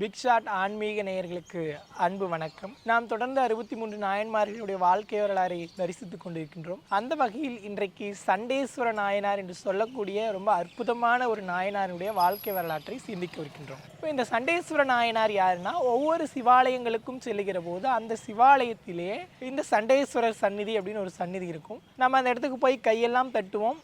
Big shot ஆன்மீக நேயர்களுக்கு அன்பு வணக்கம். நாம் தொடர்ந்து அறுபத்தி மூன்று நாயன்மார்களுடைய வாழ்க்கை வரலாறை தரிசித்துக் கொண்டிருக்கின்றோம். அந்த வகையில் இன்றைக்கு சண்டேஸ்வர நாயனார் என்று சொல்லக்கூடிய ரொம்ப அற்புதமான ஒரு நாயனாருடைய வாழ்க்கை வரலாற்றை சிந்திக்க இருக்கின்றோம். இப்போ இந்த சண்டேஸ்வர நாயனார் யாருன்னா ஒவ்வொரு சிவாலயங்களுக்கும் செல்லுகிற போது அந்த சிவாலயத்திலே இந்த சண்டேஸ்வரர் சந்நிதி அப்படின்னு ஒரு சந்நிதி இருக்கும். நம்ம அந்த இடத்துக்கு போய் கையெல்லாம் தட்டுவோம்.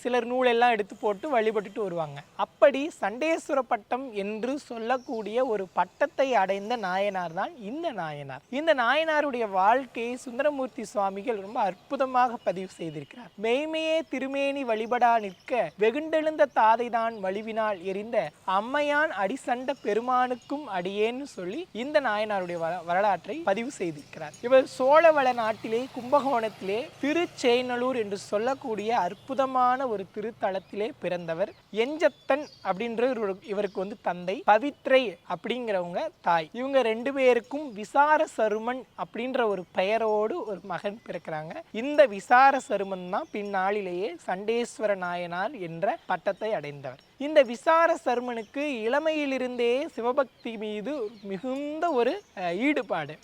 சிலர் நூலெல்லாம் எடுத்து போட்டு வழிபட்டுட்டு வருவாங்க. அப்படி சண்டேஸ்வர பட்டம் என்று சொல்லக்கூடிய ஒரு பட்டத்தை அடைந்த நாயனார் தான் இந்த நாயனார். இந்த நாயனாருடைய வாழ்க்கையை சுந்தரமூர்த்தி சுவாமிகள் ரொம்ப அற்புதமாக பதிவு செய்திருக்கிறார். மெய்மையே திருமேனி வழிபடா நிற்க வெகுண்டெழுந்த தாதைதான் வழிவினால் எரிந்த அம்மையான் அடிசன் அடிசண்ட பெருமானுக்கும் அடியேன்னு சொல்லி இந்த நாயனாருடைய வரலாற்றை பதிவு செய்திருக்கிறார். இவர் சோழவள நாட்டிலே கும்பகோணத்திலே திருச்செயநல்லூர் என்று சொல்லக்கூடிய அற்புதமான ஒரு திருத்தலத்திலே பிறந்தவர் எஞ்சத்தன் அப்படின்ற இவருக்கு வந்து தந்தை பவித்ரை அப்படிங்கிறவங்க தாய். இவங்க ரெண்டு பேருக்கும் விசார சருமன் அப்படின்ற ஒரு பெயரோடு ஒரு மகன் பிறக்கிறாங்க. இந்த விசார சருமன் தான் பின்னாளிலேயே சண்டேஸ்வர நாயனார் என்ற பட்டத்தை அடைந்தவர். இந்த விசார சர்மனுக்கு இளமையிலிருந்தே சிவபக்தி மீது மிகுந்த ஒரு ஈடுபாடு.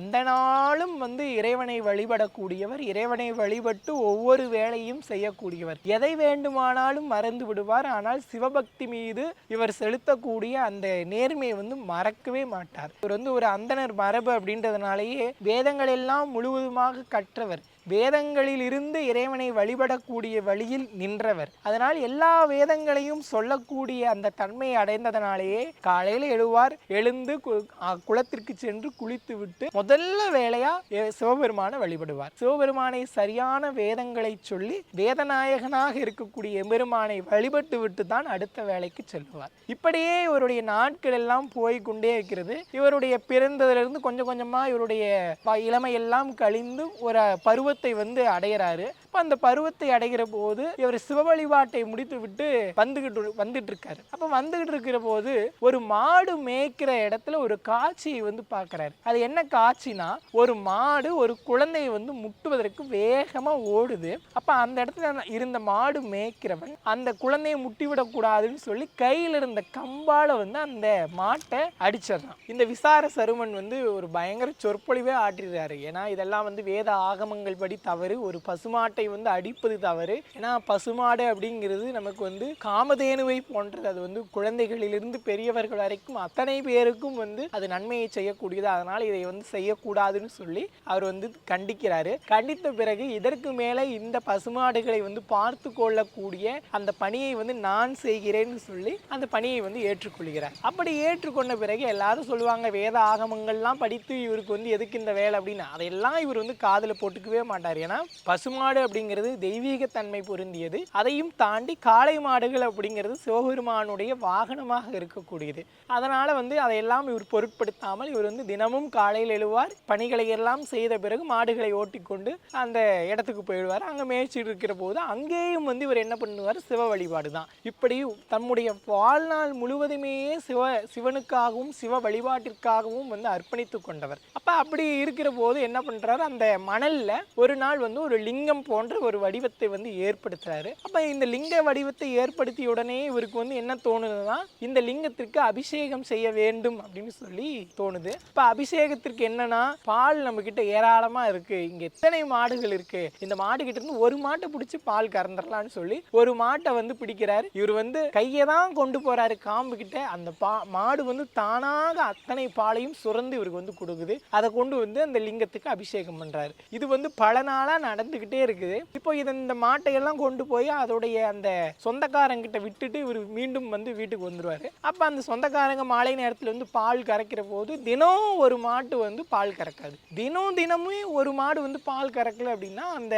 எந்த நாளும் வந்து இறைவனை வழிபடக்கூடியவர் இறைவனை வழிபட்டு ஒவ்வொரு வேலையும் செய்யக்கூடியவர். எதை வேண்டுமானாலும் மறந்து விடுவார். ஆனால் சிவபக்தி மீது இவர் செலுத்தக்கூடிய அந்த நேர்மையை வந்து மறக்கவே மாட்டார். இவர் வந்து ஒரு அந்தணர் மரபு அப்படின்றதுனாலேயே வேதங்கள் எல்லாம் முழுவதுமாக கற்றவர். வேதங்களில் இருந்து இறைவனை வழிபடக்கூடிய வழியில் நின்றவர். அதனால் எல்லா வேதங்களையும் சொல்லக்கூடிய அந்த தன்மையை அடைந்ததனாலேயே காலையில் எழுவார் எழுந்து கு- குளத்திற்கு சென்று குளித்து விட்டு முதல்ல வேலையா சிவபெருமானை வழிபடுவார். சிவபெருமானை சரியான வேதங்களை சொல்லி வேதநாயகனாக இருக்கக்கூடிய எம்பெருமானை வழிபட்டு விட்டு தான் அடுத்த வேலைக்கு செல்லுவார். இப்படியே இவருடைய நாட்கள் எல்லாம் போய்கொண்டே இருக்கிறது. இவருடைய பிறந்ததிலிருந்து கொஞ்சம் கொஞ்சமா இவருடைய இளமையெல்லாம் கழிந்து ஒரு பருவ பருவத்தை வந்து அடையிறாரு. அப்போ அந்த பருவத்தை அடைகிற போது இவர் சிவ வழிபாட்டை முடித்து விட்டு வந்துகிட்டு வந்துட்டு இருக்காரு அப்போ வந்துகிட்டு இருக்கிற போது ஒரு மாடு மேய்க்கிற இடத்துல ஒரு காட்சியை வந்து பார்க்கறாரு. அது என்ன காட்சினா ஒரு மாடு ஒரு குழந்தையை வந்து முட்டுவதற்கு வேகமா ஓடுது. அப்போ அந்த இடத்துல இருந்த மாடு மேய்க்கிறவன் அந்த குழந்தையை முட்டிவிடக்கூடாதுன்னு சொல்லி கையில் இருந்த கம்பால வந்து அந்த மாட்டை அடிச்சிடறான். இந்த விசார சருமன் வந்து ஒரு பயங்கர சொற்பொழிவே ஆற்றிடுறாரு. ஏன்னா இதெல்லாம் வந்து வேத ஆகமங்கள் படி தவறு. ஒரு பசுமாட்டை வந்து அடிப்பது தவறு. ஏன்னா பசுமாடு அப்படிங்கிறது நமக்கு வந்து காமதேனுவை போன்றது. அது வந்து குழந்தைகளிலிருந்து பெரியவர்கள் வரைக்கும் அத்தனை பேருக்கும் வந்து அது நன்மையை செய்யக்கூடியது. அதனால் இதை வந்து செய்யக்கூடாதுன்னு சொல்லி அவர் வந்து கண்டிக்கிறாரு. கண்டித்த பிறகு இதற்கு மேலே இந்த பசுமாடுகளை வந்து பார்த்து கொள்ளக்கூடிய அந்த பணியை வந்து நான் செய்கிறேன்னு சொல்லி அந்த பணியை வந்து ஏற்றுக்கொள்கிறார். அப்படி ஏற்றுக்கொண்ட பிறகு எல்லாரும் சொல்லுவாங்க வேத ஆகமங்கள்லாம் படித்து இவருக்கு வந்து எதுக்கு இந்த வேலை? அப்படின்னு. அதையெல்லாம் இவர் வந்து காதில் போட்டுக்கவே மாட்டார். ஏன்னா பசுமாடு அப்படிங்கிறது தெய்வீகத்தன்மை பொருந்தியது. அதையும் தாண்டி காளை மாடுகள் அப்படிங்கிறது சிவபெருமானுடைய வாகனமாக இருக்கக்கூடியது. அதனால வந்து அதையெல்லாம் இவர் பொருட்படுத்தாமல் இவர் வந்து தினமும் காலையில் எழுவார் பணிகளை எல்லாம் செய்த பிறகு மாடுகளை ஓட்டிக்கொண்டு அந்த இடத்துக்கு போயிடுவார். அங்கே மேய்ச்சிட்டு இருக்கிற போது அங்கேயும் வந்து இவர் என்ன பண்ணுவார்? சிவ வழிபாடு தான். இப்படி தம்முடைய வாழ்நாள் முழுவதுமே சிவ சிவனுக்காகவும் சிவ வழிபாட்டிற்காகவும் வந்து அர்ப்பணித்து கொண்டவர். அப்ப அப்படி இருக்கிற போது என்ன பண்றாரு? அந்த மணல்ல ஒரு நாள் வந்து ஒரு லிங்கம் போ போன்ற ஒரு வடிவத்தை வந்து ஏற்படுத்துறாரு. அப்ப இந்த லிங்க வடிவத்தை ஏற்படுத்திய உடனே இவருக்கு வந்து என்ன தோணுதுன்னா இந்த லிங்கத்திற்கு அபிஷேகம் செய்ய வேண்டும் அப்படின்னு சொல்லி தோணுது. இப்ப அபிஷேகத்திற்கு என்னன்னா பால் நம்ம கிட்ட ஏராளமா இருக்கு. இங்க எத்தனை மாடுகள் இருக்கு? இந்த மாடு கிட்ட இருந்து ஒரு மாட்டை பிடிச்சி பால் கறந்துடலாம்னு சொல்லி ஒரு மாட்டை வந்து பிடிக்கிறாரு. இவர் வந்து கையை தான் கொண்டு போறாரு காம்பு கிட்ட அந்த பா மாடு வந்து தானாக அத்தனை பாலையும் சுரந்து இவருக்கு வந்து கொடுக்குது. அதை கொண்டு வந்து அந்த லிங்கத்துக்கு அபிஷேகம் பண்றாரு. இது வந்து பல நாளா நடந்துகிட்டே இருக்குது. இப்போ இது இந்த மாட்டையெல்லாம் கொண்டு போய் அதோடைய அந்த சொந்தக்காரங்கிட்ட விட்டுட்டு இவர் மீண்டும் வந்து வீட்டுக்கு வந்துடுவார் அப்போ அந்த சொந்தக்காரங்க மாலை நேரத்துல வந்து பால் கறக்கிற போது தினம் ஒரு மாட்டு வந்து பால் கறக்காது. தினம் தினமும் ஒரு மாடு வந்து பால் கறக்கல அப்படின்னா அந்த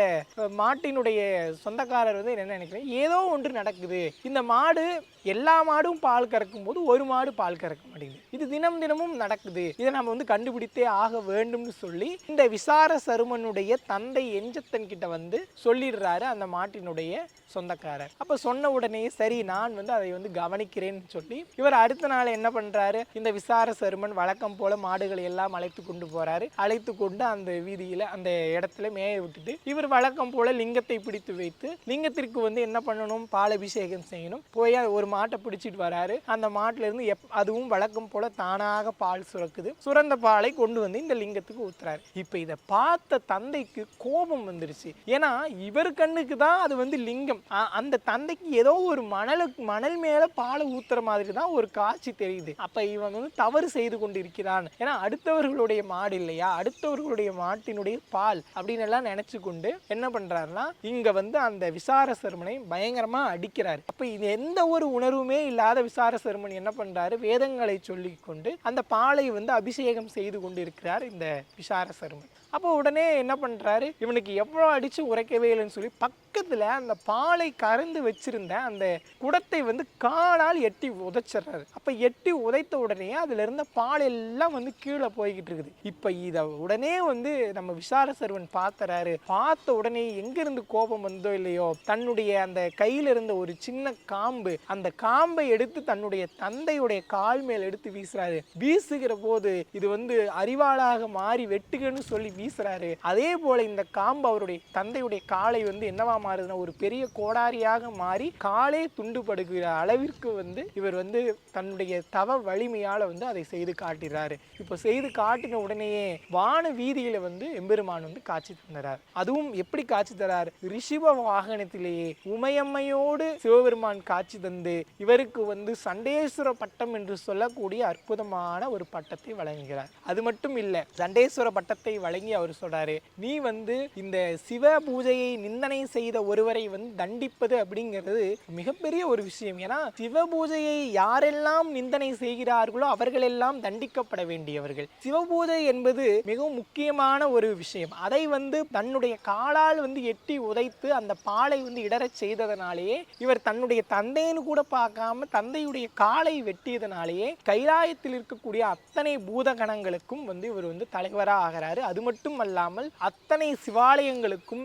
மாட்டினுடைய சொந்தக்காரர் வந்து என்ன நினைக்கிறேன் ஏதோ ஒன்று நடக்குது. இந்த மாடு எல்லா மாடும் பால் கறக்கும் போது ஒரு மாடு பால் கறக்க மாட்டேங்குது. இது தினம் தினமும் நடக்குது. இதை நம்ம வந்து கண்டுபிடித்தே ஆக வேண்டும்னு சொல்லி இந்த விசார சருமனுடைய தந்தை எஞ்சத்தன் கிட்ட வந்து சொல்லிடுறாரு அந்த மாட்டினுடைய சொந்தக்காரர். அப்ப சொன்ன உடனே சரி நான் வந்து அதை வந்து கவனிக்கிறேன்னு சொல்லி இவர் அடுத்த நாள் என்ன பண்றாரு? இந்த விசார சருமன் வழக்கம் போல மாடுகளை எல்லாம் அழைத்து கொண்டு போறாரு. அழைத்து கொண்டு அந்த வீதியில அந்த இடத்துல மேய விட்டுட்டு இவர் வழக்கம் போல லிங்கத்தை பிடித்து வைத்து லிங்கத்திற்கு வந்து என்ன பண்ணணும்? பால் அபிஷேகம் செய்யணும். போய் ஒரு மாட்டை பிடிச்சிட்டு வராரு. அந்த மாட்டுல இருந்து எப் அதுவும் வழக்கம் போல தானாக பால் சுரக்குது. சுரந்த பாலை கொண்டு வந்து இந்த லிங்கத்துக்கு ஊத்துறாரு. இப்ப இதை பார்த்த தந்தைக்கு கோபம் வந்துருச்சு. ஏன்னா இவர் கண்ணுக்கு தான் அது வந்து லிங்கம். அந்த தந்தைக்கு ஏதோ ஒரு மணலுக்கு மணல் மேலே பாலை ஊத்துற மாதிரி தான் ஒரு காட்சி தெரியுது. அப்ப இவன் வந்து தவறு செய்து கொண்டு இருக்கிறான் ஏன்னா அடுத்தவர்களுடைய மாடு இல்லையா? அடுத்தவர்களுடைய மாட்டினுடைய பால் அப்படின்னு எல்லாம் நினைச்சு கொண்டு என்ன பண்றாருன்னா இங்க வந்து அந்த விசார சருமனை பயங்கரமாக அடிக்கிறாரு. அப்ப இது எந்த ஒரு உணர்வுமே இல்லாத விசார சருமன் என்ன பண்றாரு? வேதங்களை சொல்லி கொண்டு அந்த பாலை வந்து அபிஷேகம் செய்து கொண்டு இருக்கிறார் இந்த விசார சருமன். அப்போ உடனே என்ன பண்றாரு? இவனுக்கு எவ்வளோ அடிச்சு திறக்கவே இல்லைன்னு சொல்லி பக்கத்துல அந்த பாலை கறந்து வச்சிருந்த அந்த குடத்தை வந்து காலால் எட்டி உதைச்சிடுறாரு. அப்போ எட்டி உதைத்த உடனே அதுல இருந்த பால் எல்லாம் வந்து கீழே போய்கிட்டு இருக்குது. இப்போ இதை உடனே வந்து நம்ம விசார சர்வன் பார்த்த உடனே எங்க இருந்து கோபம் வந்தோ இல்லையோ தன்னுடைய அந்த கையில இருந்த ஒரு சின்ன காம்பு அந்த காம்பை எடுத்து தன்னுடைய தந்தையுடைய கால் மேல் எடுத்து வீசுறாரு. வீசுகிற போது இது வந்து அறிவாளாக மாறி வெட்டுகன்னு சொல்லி வீசுறாரு. அதே போல இந்த காம்பு அவருடைய தந்தை குழந்தையுடைய காலை வந்து என்னவா மாறுதுன்னா ஒரு பெரிய கோடாரியாக மாறி காலே துண்டுபடுகிற அளவிற்கு வந்து இவர் வந்து தன்னுடைய தவ வலிமையால் வந்து அதை செய்து காட்டுகிறாரு. இப்போ செய்து காட்டின உடனேயே வான வீதியில வந்து எம்பெருமான் வந்து காட்சி தந்தார். அதுவும் எப்படி காட்சி தரார்? ரிஷிப வாகனத்திலேயே உமையம்மையோடு சிவபெருமான் காட்சி தந்து இவருக்கு வந்து சண்டேஸ்வர பட்டம் என்று சொல்லக்கூடிய அற்புதமான ஒரு பட்டத்தை வழங்குகிறார். அது மட்டும் இல்லை சண்டேஸ்வர பட்டத்தை வழங்கி அவர் சொல்றாரு நீ வந்து இந்த சிவ பூஜையை நிந்தனை செய்த ஒருவரை வந்து தண்டிப்பது அப்படிங்கிறது மிகப்பெரிய ஒரு விஷயம். ஏன்னா சிவ பூஜையை யாரெல்லாம் நிந்தனை செய்கிறார்களோ அவர்களெல்லாம் தண்டிக்கப்பட வேண்டியவர்கள். சிவ பூஜை என்பது மிகவும் முக்கியமான ஒரு விஷயம். அதை வந்து தன்னுடைய காலால் வந்து எட்டி உதைத்து அந்த பாலை வந்து இடறச் செய்ததனாலேயே இவர் தன்னுடைய தந்தைன்னு கூட பார்க்காம தந்தையுடைய காலை வெட்டியதனாலேயே கைலாயத்தில் இருக்கக்கூடிய அத்தனை பூதகணங்களுக்கும் வந்து இவர் வந்து தலைவராக ஆகிறாரு. அது மட்டும் அல்லாமல் அத்தனை சிவாலயங்களுக்கும்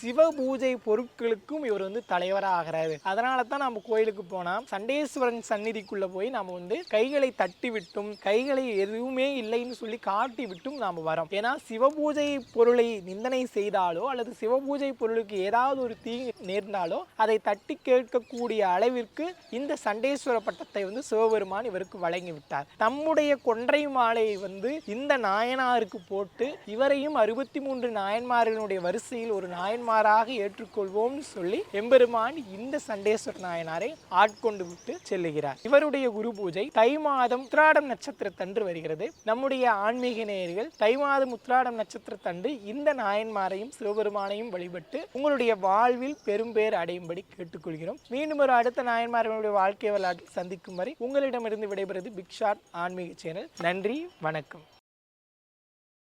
சிவ பூஜை பொருட்களுக்கும் இவர் வந்து தலைவராக ஆகிறாரு அதனால தான் நம்ம கோயிலுக்கு போனால் சண்டேஸ்வரன் சந்நிதிக்குள்ளே போய் நாம வந்து கைகளை தட்டி விட்டும் கைகளை எதுவுமே இல்லைன்னு சொல்லி காட்டி விட்டும் நாம வரோம். ஏன்னா சிவபூஜை பொருளை நிந்தனை செய்தாலோ அல்லது சிவபூஜை பொருளுக்கு ஏதாவது ஒரு தீ நேர்ந்தாலோ அதை தட்டி கேட்கக்கூடிய அளவிற்கு இந்த சண்டேஸ்வர பட்டத்தை வந்து சிவபெருமான் இவருக்கு வழங்கி விட்டார். தம்முடைய கொன்றை மாலையை வந்து இந்த நாயனாருக்கு போட்டு இவரையும் அறுபத்தி மூன்று நாயன்மார்களுடைய வரிசையில் ஒரு மாறாக ஏற்றுக்கொள்வோம்னு சொல்லி எம்பெருமான் இந்த சண்டேஸ்வர நாயனாரை ஆட்கொண்டு விட்டு செல்லுகிறார். இவருடைய குரு பூஜை தை மாதம் உத்ராடம் நட்சத்திரத்தன்று வருகிறது. நம்முடைய ஆன்மீக நேயர்கள் தை மாதம் உத்ராடம் நட்சத்திரத்தன்று இந்த நாயன்மாரையும் சிவபெருமானையும் வழிபட்டு உங்களுடைய வாழ்வில் பெரும்பேர் அடையும்படி கேட்டுக்கொள்கிறோம். மீண்டும் ஒரு அடுத்த நாயன்மார்களுடைய வாழ்க்கை வரலாற்றில் சந்திக்கும் வரை உங்களிடமிருந்து விடைபெறுவது பிக்ஷாட் ஆன்மீக சேனல். நன்றி வணக்கம்.